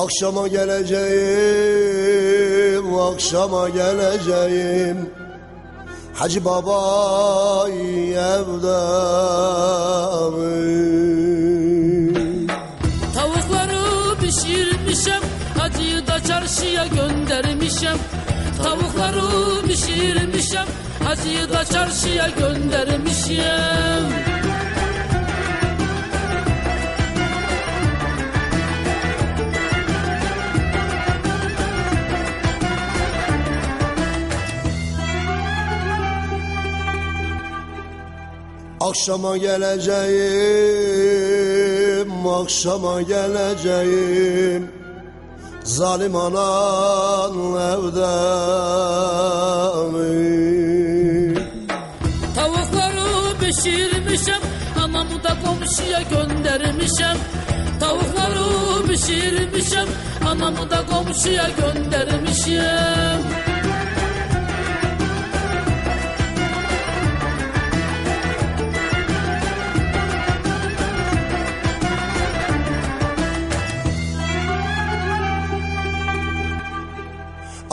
Akşama geleceğim, akşama geleceğim. Hacı baba evde Tavukları pişirmişem Hacıyı da çarşıya göndermişem. Tavukları pişirmişem Hacıyı da çarşıya göndermişem Akşama geleceğim, akşama geleceğim. Zalim anan evde Tavukları pişirmişem Anamı da komşuya göndermişem Tavukları pişirmişem Anamı da komşuya göndermişem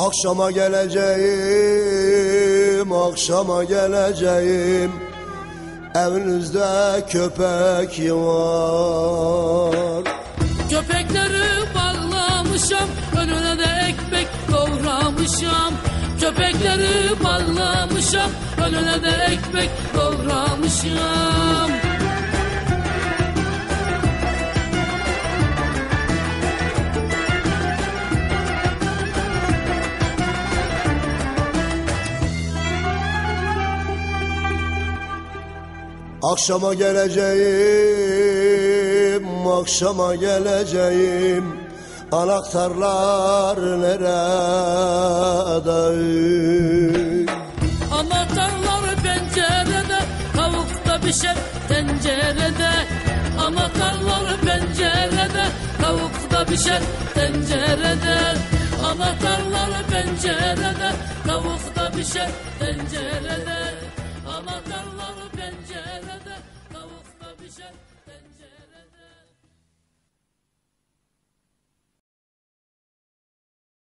Akşama geleceğim, akşama geleceğim. Evinizde köpek var. Köpekleri bağlamışam Önüne de ekmek doğramışam Köpekleri bağlamışam Önüne de ekmek doğramışam Akşama geleceğim, akşama geleceğim. Anahtarlar nerede? Anahtarlar pencerede Tavukta pişer tencerede Anahtarlar pencerede Tavukta pişer tencerede Anahtarlar pencerede Tavukta pişer tencerede Imagine.